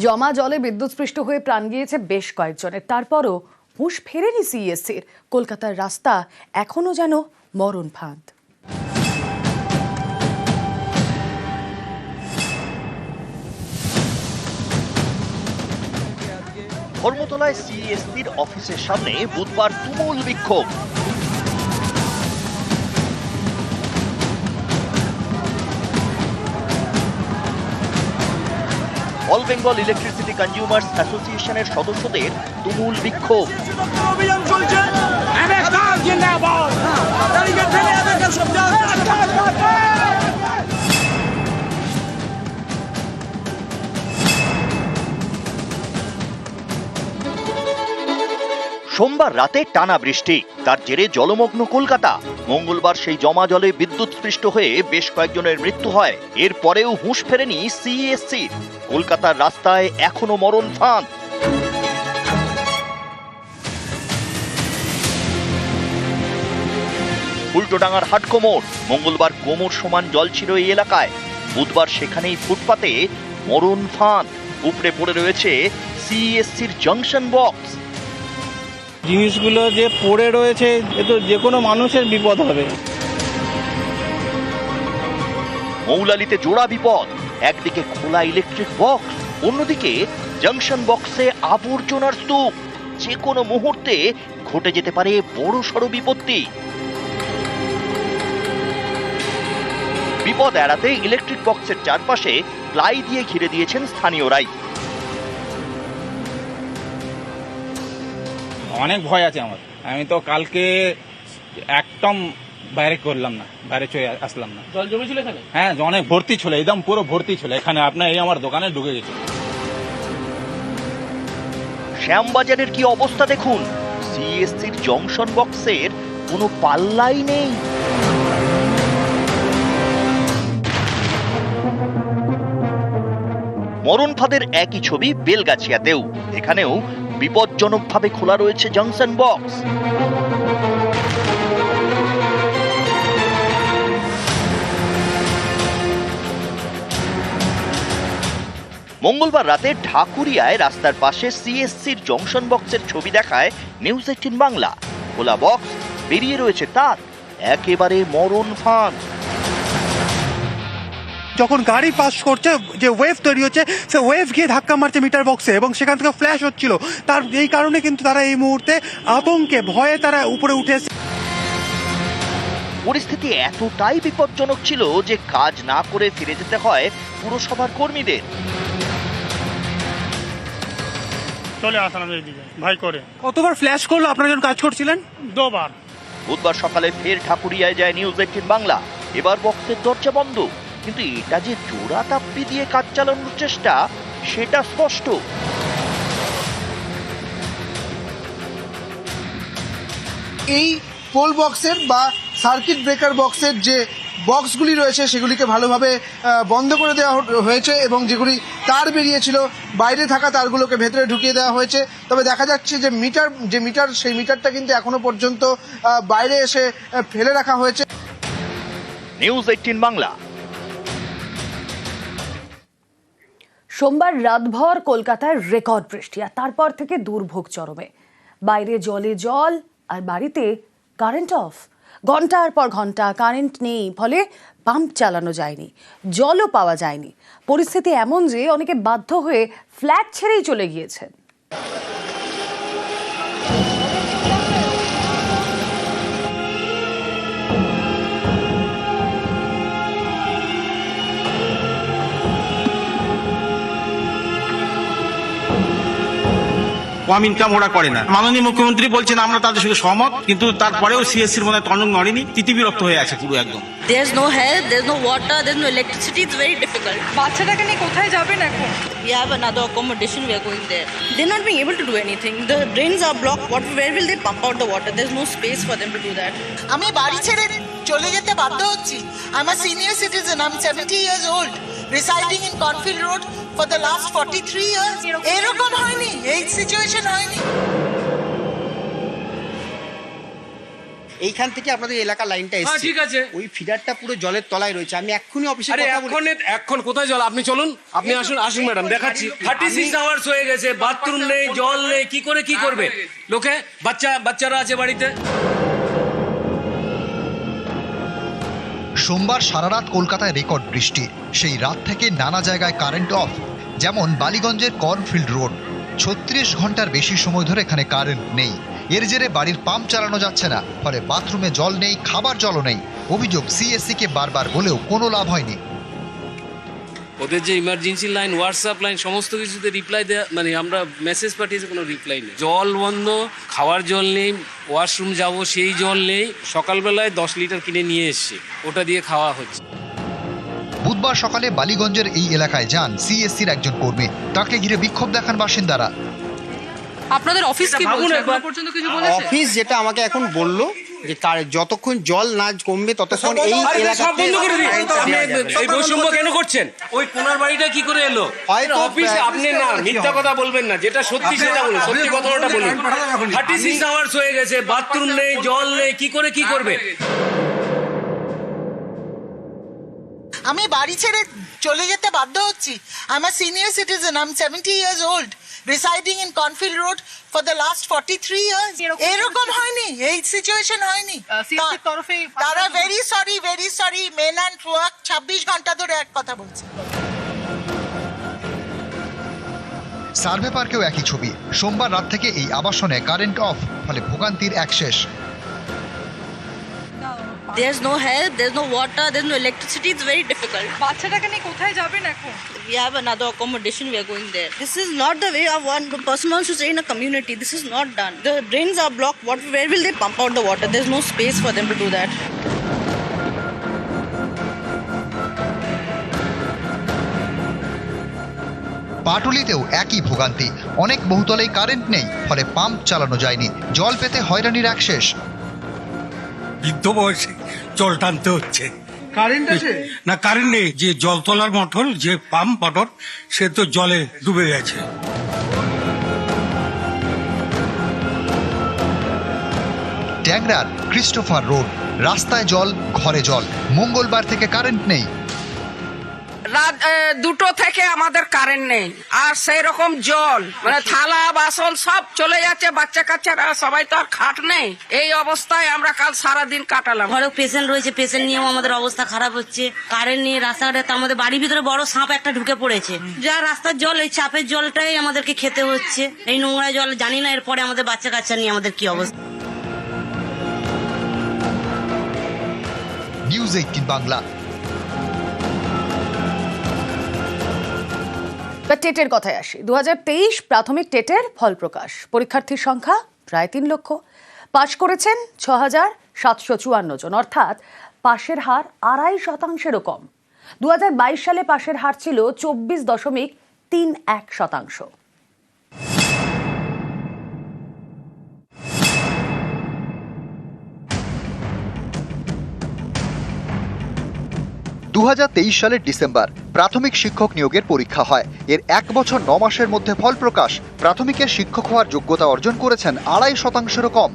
জমা জলে বিদ্যুৎস্পৃষ্ট হয়ে প্রাণ গিয়েছে বেশ কয়েকজনের। তারপরও হুঁশ ফেরেনি সিএসসির কলকাতার রাস্তা এখনও যেন মরণ ফাঁদ। ধর্মতলায় সিএসপির অফিসের সামনে বুধবার তুমুল বিক্ষোভ। অল বেঙ্গল ইলেকট্রিসিটি কনজিউমার্স অ্যাসোসিয়েশনের সদস্যদের তুমুল বিক্ষোভ। সোমবার রাতে টানা বৃষ্টি। তার জেরে জলমগ্ন কলকাতা। মঙ্গলবার সেই জমা জলে বিদ্যুৎস্পৃষ্ট হয়ে বেশ কয়েকজনের মৃত্যু হয়। এরপরেও হুঁশ ফেরেনি সিএসসি কলকাতার রাস্তায় এখনও মরণ ফাঁদ। উল্টোডাঙ্গার হাট কোমর মঙ্গলবার কোমর সমান জল ছিল এই এলাকায়। বুধবার সেখানেই ফুটপাতে মরণ ফাঁদ। উপড়ে পড়ে রয়েছে সিএসসির জাংশন বক্স। জিনিসগুলো যে পড়ে রয়েছে, এ তো যে কোনো মানুষের বিপদ হবে। মৌলালিতে জোড়া বিপদ। একদিকে খোলা ইলেকট্রিক বক্স অন্যদিকে জাংশন বক্সে আবর্জনার স্তূপ। যে কোনো মুহূর্তে ঘটে যেতে পারে বড় সড় বিপত্তি। বিপদ এড়াতে ইলেকট্রিক বক্সের চারপাশে প্লাই দিয়ে ঘিরে দিয়েছেন স্থানীয়রাই। অনেক ভয় আছে আমার। আমি তো কালকে একদম বাইরে করলাম না বাইরে চলে আসলাম না। জল জমেছিল এখানে? হ্যাঁ অনেক ভর্তি ছিল একদম পুরো ভর্তি ছিল। এখানে আপনার এই আমার দোকানে ঢুকে গেছে। শ্যামবাজারের কি অবস্থা দেখুন? সিএসসির জংশন বক্সের কোনো পাল্লাই নেই। মরণ ফাঁদের একই ছবি বেলগাছিয়াতেও। এখানেও বিপজ্জনকভাবে খোলা রয়েছে জংশন বক্স মঙ্গলবার রাতে ঢাকুরিয়ায় রাস্তার পাশে সিএসসির জংশন বক্সের ছবি দেখায় নিউজ এইটিন বাংলা খোলা বক্স বেরিয়ে রয়েছে তার। একেবারে মরণ ফাঁদ। যখন গাড়ি পাস করছে যে ওয়েভ তৈরি হচ্ছে সে ওয়েভ গিয়ে ধাক্কা মারছে মিটার বক্সে এবং সেখান থেকে ফ্ল্যাশ হচ্ছিল। তার এই কারণে কিন্তু তারা এই মুহূর্তে আতঙ্কে ভয়ে তারা উপরে উঠে পরিস্থিতি এতটাই বিপজ্জনক ছিল যে কাজ না করে ফিরে যেতে হয় পুরসভার কর্মীদের। চলে আসলাম এইদিকে ভাই করে। কতবার ফ্ল্যাশ করল? আপনারা যখন কাজ করছিলেন? দুবার। বুধবার সকালে ফের ঠাকুরিয়ায় যায় নিউজ এইটিন বাংলা। এবার বক্সের দরজা বন্ধ। কিন্তু এটা যে জোড়া তাপ্পি দিয়ে কাজ চালানোর চেষ্টা সেটা স্পষ্ট। এই পোল বক্সের বা সার্কিট ব্রেকার বক্সের যে বক্সগুলি রয়েছে সেগুলিকে ভালোভাবে বন্ধ করে দেওয়া হয়েছে এবং যেগুলি তার বেরিয়েছিল বাইরে থাকা তারগুলোকে ভেতরে ঢুকিয়ে দেওয়া হয়েছে। তবে দেখা যাচ্ছে যে মিটার যে মিটার সেই মিটারটা কিন্তু এখনও পর্যন্ত বাইরে এসে ফেলে রাখা হয়েছে। News eighteen Bangla. সোমবার রাতভর কলকাতায় রেকর্ড বৃষ্টি আর তারপর থেকে দুর্ভোগ চরমে। বাইরে জলে জল আর বাড়িতে কারেন্ট অফ ঘণ্টার পর ঘণ্টা কারেন্ট নেই, ফলে পাম্প চালানো যায়নি, জলও পাওয়া যায়নি। পরিস্থিতি এমন যে অনেকে বাধ্য হয়ে ফ্ল্যাট ছেড়েই চলে গিয়েছেন। কম ইনকাম ওরা করে না মাননীয় মুখ্যমন্ত্রী বলছেন আমরা তাদের সঙ্গে সহমত কিন্তু তারপরেও সিএসসির মনে তনক নড়েনি তিতিবিরক্ত হয়ে আছে পুরো একদম There's no health, there's no water, there's no electricity. It's very difficult. বাচ্চাটাকে নিয়ে কোথায় যাবেন এখন We have another accommodation. We are going there. They're not being able to do anything. The drains are blocked. What? Where will they pump out the water? There's no space for them to do that. আমি বাড়ি ছেড়ে চলে যেতে বাধ্য হচ্ছি আমার senior citizen আমি seventy years old residing in Cornfield road for the last forty three years এরকম হয়নি এই সিচুয়েশন হয়নি। এইখান থেকে আপনাদের এলাকার লাইনটা হ্যাঁ, এসছে। ঠিক আছে। ওই ফিডারটা পুরো জলের তলায় রয়েছে। আমি এক্ষুনি অফিসে আরে কথা বলি। এখন এখন কোথায় জল? আপনি চলুন আপনি আসুন আসুন ম্যাডাম দেখাচ্ছি। থার্টি সিক্স আওয়ার্স হয়ে গেছে বাথরুম নেই জল নেই কি করে কি করবে? লোকে বাচ্চা বাচ্চারা আছে বাড়িতে? সোমবার সারারাত কলকাতায় রেকর্ড বৃষ্টি। সেই রাত থেকে নানা জায়গায় কারেন্ট অফ যেমন বালিগঞ্জের কর্নফিল্ড রোড। ছত্রিশ ঘণ্টার বেশি সময় ধরে এখানে কারেন্ট নেই। এর জেরে বাড়ির পাম্প চালানো যাচ্ছে না, ফলে বাথরুমে জল নেই, খাবার জলও নেই। অভিযোগ সিএসসিকে বারবার বলেও কোনো লাভ হয়নি। ওদের যে ইমার্জেন্সি লাইন হোয়াটসঅ্যাপ লাইন সমস্ত কিছুতে রিপ্লাই দেওয়া মানে আমরা মেসেজ পাঠিয়েছি কোনো রিপ্লাই নেই। জল বন্ধ খাওয়ার জল নেই ওয়াশরুম যাব সেই জল নেই। সকালবেলায় দশ লিটার কিনে নিয়ে এসছি। ওটা দিয়ে খাওয়া হচ্ছে। বুধবার সকালে বালিগঞ্জের এই এলাকায় যান সিএসসির একজন কর্মী। তাকে ঘিরে বিক্ষোভ দেখান বাসিন্দারা। আপনাদের অফিস কি বলছে? পর্যন্ত কিছু বলেছে? অফিস যেটা আমাকে এখন বলল যে তার যতক্ষণ জল না কমবে ততক্ষণ এই। এই বৈষম্য কেন করছেন? ওই কোনার বাড়িটা কি করে এলো? হয়তো অফিসে আপনি না মিথ্যা কথা বলবেন না যেটা সত্যি সেটা বলুন সত্যি কথাটা বলুন থার্টি সিক্স আওয়ার্স হয়ে গেছে বাথরুম নেই জল নেই কি করে কি করবে? আমি বাড়ি ছেড়ে চলে যেতে বাধ্য হচ্ছি। আমার senior citizen I am seventy years old residing in Cornfield road for the last forty three years এরকম হয়নি এই সিচুয়েশন হয়নি। তারা very sorry very sorry men and work ছাব্বিশ ঘণ্টা ধরে এক কথা বলছে। সার্ভে পার্কেও একই ছবি। সোমবার রাত থেকে এই আবাসনে কারেন্ট অফ ফলে ভোগান্তির এক শেষ। There's no help, there's no water, there's no electricity. It's very difficult. বাচ্চাটাকে নিয়ে কোথায় যাবেন এখন We have another accommodation. We are going there. This is not the way of one person wants to stay in a community. This is not done. The drains are blocked. What? Where will they pump out the water? There's no space for them to do that. পাটুলিতেও একই ভোগান্তি অনেক বহুতলেই current নেই ফলে pump চালানো যায়নি জল পেতে হয়রানির এক শেষ বৃদ্ধ বয়সে জল টানতে হচ্ছে। কারেন্ট আছে? না কারেন্ট নেই। যে জল তোলার মটর যে পাম্প মটর সে তো জলে ডুবে গেছে। ট্যাংরার ক্রিস্টোফার রোড রাস্তায় জল ঘরে জল। মঙ্গলবার থেকে কারেন্ট নেই। রাত দুটো থেকে আমাদের কারেন্ট নেই। আর সেই রকম জল মানে থালা বাসন সব চলে যাচ্ছে বাচ্চা কাচ্চারা সবাই তো আর খাট নেই। এই অবস্থায় আমরা কাল সারা দিন কাটালাম। ঘরে পেশেন্ট রয়েছে পেশেন্ট নিয়েও আমাদের অবস্থা খারাপ হচ্ছে। কারেন্ট নিয়ে রাস্তাঘাটে তো আমাদের বাড়ির ভিতরে বড় সাপ একটা ঢুকে পড়েছে। যা রাস্তার জল এই চাপের জলটাই আমাদেরকে খেতে হচ্ছে। এই নোংরা জল জানি না এরপরে আমাদের বাচ্চা কাচ্চা নিয়ে আমাদের কি অবস্থা। নিউজ এইটিন বাংলা বা টেটের কথায় আসি। দু হাজার তেইশ প্রাথমিক টেটের ফল প্রকাশ পরীক্ষার্থীর সংখ্যা প্রায় তিন লক্ষ। পাশ করেছেন ছ হাজার সাতশো চুয়ান্ন জন। অর্থাৎ পাশের হার আড়াই শতাংশেরও কম। দু হাজার বাইশ সালে পাশের হার ছিল চব্বিশ দশমিক তিন এক শতাংশ। দু হাজার তেইশ সালের ডিসেম্বর প্রাথমিক শিক্ষক নিয়োগের পরীক্ষা হয়। এর এক বছর ন মাসের মধ্যে ফল প্রকাশ। প্রাথমিকের শিক্ষক হওয়ার যোগ্যতা অর্জন করেছেন আড়াই শতাংশেরও কম।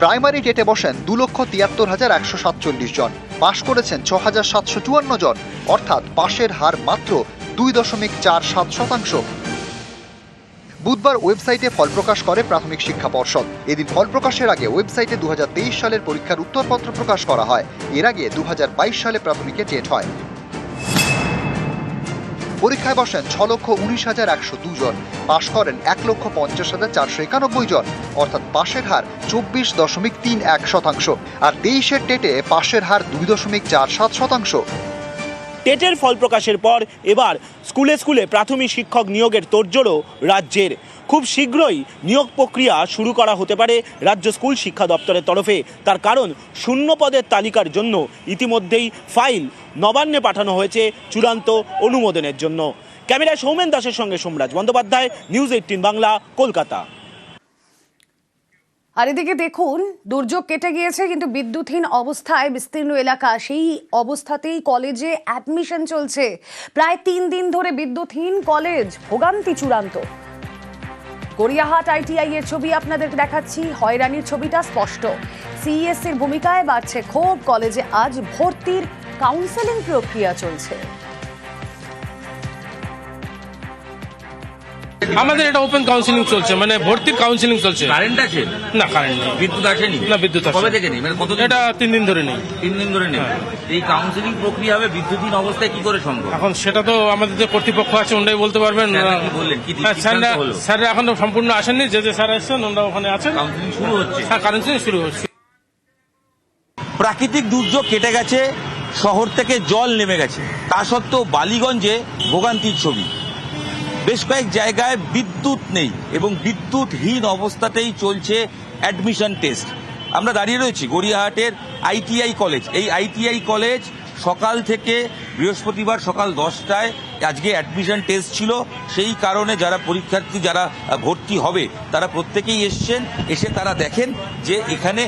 প্রাইমারি ডেটে বসেন দু লক্ষ তিয়াত্তর হাজার একশো সাতচল্লিশ জন। পাশ করেছেন ছ হাজার সাতশো চুয়ান্ন জন। অর্থাৎ পাশের হার মাত্র দুই দশমিক চার সাত শতাংশ। বুধবার ওয়েবসাইটে ফল প্রকাশ করে প্রাথমিক শিক্ষা পর্ষদ। এদিন ফল প্রকাশের আগে ওয়েবসাইটে দু হাজার তেইশ সালের পরীক্ষার উত্তরপত্র প্রকাশ করা হয়। এর আগে দু হাজার বাইশ সালে প্রাথমিকে টেট হয়। পরীক্ষায় বসেন ছ লক্ষ উনিশ হাজার একশো দুজন পাশ করেন এক লক্ষ পঞ্চাশ হাজার চারশো একানব্বই জন। অর্থাৎ পাশের হার চব্বিশ দশমিক তিন এক শতাংশ। আর তেইশের টেটে পাশের হার দুই দশমিক চার সাত শতাংশ। টেটের ফল প্রকাশের পর এবার স্কুলে স্কুলে প্রাথমিক শিক্ষক নিয়োগের তোড়জোড়ও রাজ্যের। খুব শীঘ্রই নিয়োগ প্রক্রিয়া শুরু করা হতে পারে রাজ্য স্কুল শিক্ষা দপ্তরের তরফে। তার কারণ, শূন্য পদের তালিকার জন্য ইতিমধ্যেই ফাইল নবান্নে পাঠানো হয়েছে চূড়ান্ত অনুমোদনের জন্য। ক্যামেরায় সৌমেন দাসের সঙ্গে সোমরাজ বন্দ্যোপাধ্যায়, নিউজ এইটিন বাংলা, কলকাতা। আর এদিকে দেখুন, দুর্যোগ কেটে গিয়েছে, কিন্তু বিদ্যুৎহীন অবস্থায় বিস্তীর্ণ এলাকা, সেই অবস্থাতেই কলেজে অ্যাডমিশন চলছে। প্রায় তিন দিন ধরে বিদ্যুৎহীন কলেজ, ভোগান্তি চূড়ান্ত। গড়িয়াহাট আইটিআই এর ছবি আপনাদের দেখাচ্ছি, হয়রানির ছবিটা স্পষ্ট। সিইএসসির ভূমিকায় বাড়ছে ক্ষোভ, কলেজে আজ ভর্তির কাউন্সেলিং প্রক্রিয়া চলছে। আমাদের এটা ওপেন কাউন্সিলিং চলছে মানে ভর্তির কাউন্সিলিং চলছে। কারেন্ট আছে? না কারেন্ট নেই। বিদ্যুৎ আসেনি? না বিদ্যুৎ। কবে থেকে নেই? মানে কত এটা তিন দিন ধরে নেই। তিন দিন ধরে নেই? হ্যাঁ। এই কাউন্সিলিং প্রক্রিয়া হবে বিদ্যুৎহীন অবস্থায় কি করে সম্ভব? এখন সেটা তো আমাদের যে কর্তৃপক্ষ আছে ওনারাই বলতে পারবেন। বললেন? কি হ্যাঁ, স্যাররা? স্যাররা এখনও সম্পূর্ণ আসেননি। যে যে স্যার আসছেন ওনারা ওখানে আছেন। কাউন্সিলিং শুরু হচ্ছে। হ্যাঁ কাউন্সিলিং শুরু হচ্ছে। প্রাকৃতিক দুর্যোগ কেটে গেছে শহর থেকে জল নেমে গেছে। তা সত্ত্বেও বালিগঞ্জে ভোগান্তির ছবি। বেশ কয়েক জায়গায় বিদ্যুৎ নেই এবং বিদ্যুৎহীন অবস্থাতেই চলছে অ্যাডমিশন টেস্ট আমরা দাঁড়িয়ে রয়েছি গড়িয়াহাটের আইটিআই কলেজ এই আইটিআই কলেজ সকাল থেকে বৃহস্পতিবার সকাল দশটায় আজকে অ্যাডমিশন টেস্ট ছিল। সেই কারণে যারা পরীক্ষার্থী, যারা ভর্তি হবে, তারা প্রত্যেকেই এসছেন। এসে তারা দেখেন যে এখানে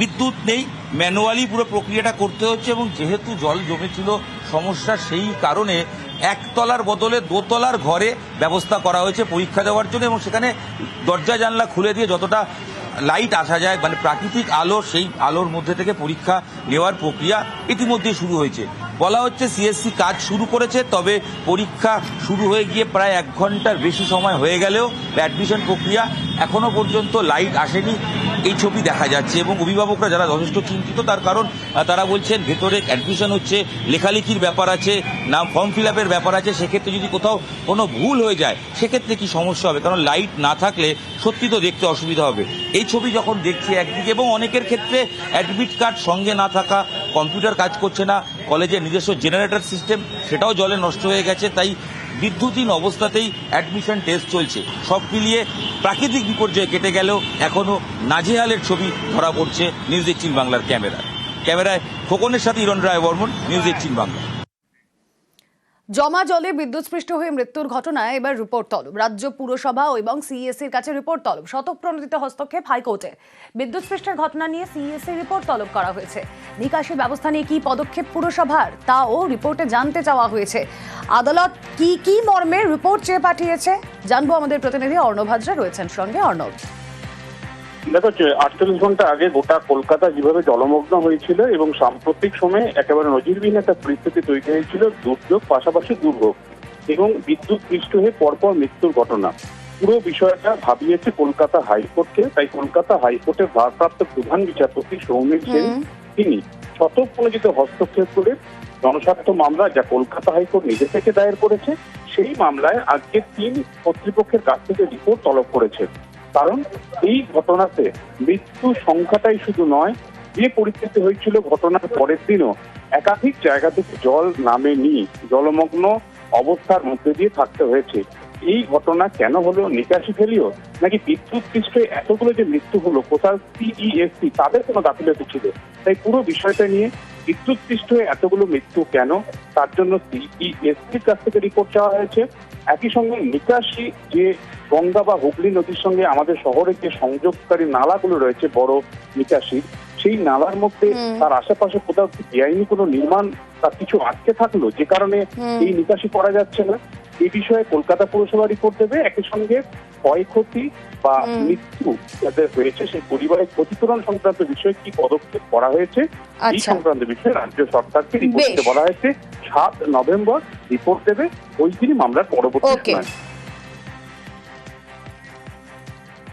বিদ্যুৎ নেই ম্যানুয়ালি পুরো প্রক্রিয়াটা করতে হচ্ছে এবং যেহেতু জল জমেছিল, সমস্যা সেই কারণে একতলার বদলে দোতলার ঘরে ব্যবস্থা করা হয়েছে পরীক্ষা দেওয়ার জন্য এবং সেখানে দরজা জানলা খুলে দিয়ে যতটা লাইট আসা যায় মানে প্রাকৃতিক আলো, সেই আলোর মধ্যে থেকে পরীক্ষা নেওয়ার প্রক্রিয়া ইতিমধ্যে শুরু হয়েছে। বলা হচ্ছে সিএসসি কাজ শুরু করেছে, তবে পরীক্ষা শুরু হয়ে গিয়ে প্রায় এক ঘণ্টার বেশি সময় হয়ে গেলেও অ্যাডমিশন প্রক্রিয়া এখনও পর্যন্ত লাইট আসেনি। এই ছবি দেখা যাচ্ছে এবং অভিভাবকরা যারা যথেষ্ট চিন্তিত, তার কারণ তারা বলছেন ভেতরে অ্যাডমিশন হচ্ছে, লেখালেখির ব্যাপার আছে, নাম ফর্ম ফিল আপের ব্যাপার আছে, সেক্ষেত্রে যদি কোথাও কোনো ভুল হয়ে যায়, সেক্ষেত্রে কি সমস্যা হবে? কারণ লাইট না থাকলে সত্যি তো দেখতে অসুবিধা হবে। এই ছবি যখন দেখছি একদিকে এবং অনেকের ক্ষেত্রে অ্যাডমিট কার্ড সঙ্গে না থাকা কম্পিউটার কাজ করছে না, কলেজের নিজস্ব জেনারেটর সিস্টেম, সেটাও জলে নষ্ট হয়ে গেছে, তাই বিদ্যুৎহীন অবস্থাতেই অ্যাডমিশন টেস্ট চলছে। সব মিলিয়ে প্রাকৃতিক বিপর্যয় কেটে গেলেও এখনও নাজেহালের ছবি ধরা পড়ছে নিউজ এইটিন বাংলার ক্যামেরায়। ক্যামেরায় খোকনের সাথে Elon Roy Barman news eighteen Bangla. জমা জলে বিদ্যুৎস্পৃষ্ট হয়ে মৃত্যুর ঘটনায় এবার রিপোর্ট তলব। রাজ্য পুরসভা এবং সিইএসসির কাছে রিপোর্ট তলব। শতপ্রণোদিত হস্তক্ষেপ হাইকোর্টে। বিদ্যুৎস্পৃষ্টের ঘটনা নিয়ে সিইএসসি রিপোর্ট তলব করা হয়েছে। নিকাশি ব্যবস্থা নিয়ে কি পদক্ষেপ পুরসভার, তাও রিপোর্টে জানতে চাওয়া হয়েছে। আদালত কি কি মর্মে রিপোর্ট চেয়ে পাঠিয়েছে? জানব আমাদের প্রতিনিধি অর্ণব হাজরা রয়েছেন সঙ্গে। অর্ণব। দেখো আটচল্লিশ ঘণ্টা আগে গোটা কলকাতা যেভাবে জলমগ্ন হয়েছিল এবং সাম্প্রতিক সময়ে একেবারে নজিরবিহীন একটা পরিস্থিতি তৈরি হয়েছিল দুর্যোগ পাশাপাশি দুর্ভোগ এবং বিদ্যুৎ পৃষ্ঠ হয়ে পরপর মৃত্যুর ঘটনা। পুরো বিষয়টা ভাবিয়েছে কলকাতা হাইকোর্টকে। তাই কলকাতা হাইকোর্টের ভারপ্রাপ্ত প্রধান বিচারপতি সৌমিক সেন তিনি স্বতঃপ্রণোদিত হস্তক্ষেপ করে জনস্বার্থ মামলা যা কলকাতা হাইকোর্ট নিজে থেকে দায়ের করেছে সেই মামলায় আজকে তিন কর্তৃপক্ষের কাছ থেকে রিপোর্ট তলব করেছে। কারণ এই ঘটনাতে মৃত্যু সংখ্যাটাই শুধু নয়, যে পরিস্থিতি হয়েছিল ঘটনার পরের দিনও একাধিক জায়গা থেকে জল নামেনি, জলমগ্ন অবস্থার মধ্যে দিয়ে থাকতে হয়েছে। এই ঘটনা কেন হলো, নিকাশি ফেলিও, নাকি বিদ্যুৎ পৃষ্ঠে এতগুলো যে মৃত্যু হলো, কোথাও সিইএসসি তাদের কোনো গাফিলতি ছিল? তাই পুরো বিষয়টা নিয়ে বিদ্যুৎ পৃষ্ঠ এতগুলো মৃত্যু কেন? তার জন্য সিইএসসির কাছ থেকে রিপোর্ট চাওয়া হয়েছে। একই সঙ্গে নিকাশি যে গঙ্গা বা হুগলি নদীর সঙ্গে আমাদের শহরের যে সংযোগকারী নালাগুলো রয়েছে বড় নিকাশি সেই নালার মধ্যে তার আশেপাশে কোথাও বেআইনি কোনো নির্মাণ তার কিছু আটকে থাকল? যে কারণে এই নিকাশি করা যাচ্ছে না। এই বিষয়ে কলকাতা পুরসভা রিপোর্ট দেবে। একই সঙ্গে ক্ষয়ক্ষতি বা মৃত্যু যাদের হয়েছে সেই পরিবারের ক্ষতিপূরণ সংক্রান্ত বিষয়ে কি পদক্ষেপ করা হয়েছে? এই আচ্ছা। সংক্রান্ত বিষয়ে রাজ্য সরকারকে রিপোর্ট বলা হয়েছে। সাত নভেম্বর রিপোর্ট দেবে। ওই দিনই মামলার পরবর্তী